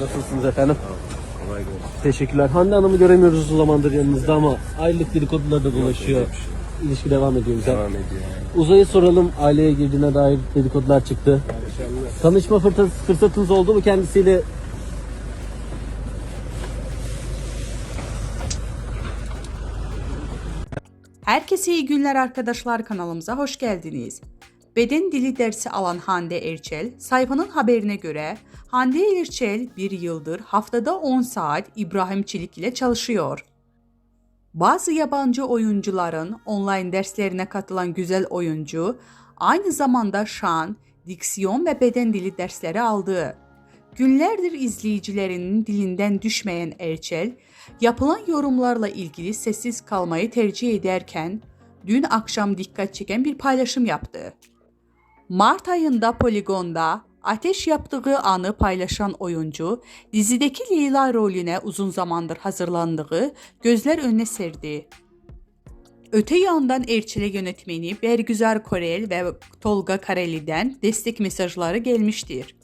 Nasılsınız efendim? Kolay gelsin. Teşekkürler. Hande Hanım'ı göremiyoruz uzun zamandır yanınızda ama aylık dedikodular da dolaşıyor. İlişki devam ediyor güzel. Devam ediyor. Uzay'a soralım aileye girdiğine dair dedikodular çıktı. Tanışma fırsat, fırsatınız oldu mu kendisiyle? Herkese iyi günler arkadaşlar kanalımıza hoş geldiniz. Beden dili dersi alan Hande Erçel, sayfanın haberine göre Hande Erçel bir yıldır haftada 10 saat İbrahim Çelik ile çalışıyor. Bazı yabancı oyuncuların online derslerine katılan güzel oyuncu, aynı zamanda şan, diksiyon ve beden dili dersleri aldı. Günlerdir izleyicilerinin dilinden düşmeyen Erçel, yapılan yorumlarla ilgili sessiz kalmayı tercih ederken, dün akşam dikkat çeken bir paylaşım yaptı. Mart ayında Poligon'da ateş yaptığı anı paylaşan oyuncu, dizideki Leyla rolüne uzun zamandır hazırlandığı gözler önüne serdi. Öte yandan Erçel'e yönetmeni Bergüzar Korel ve Tolga Kareli'den destek mesajları gelmiştir.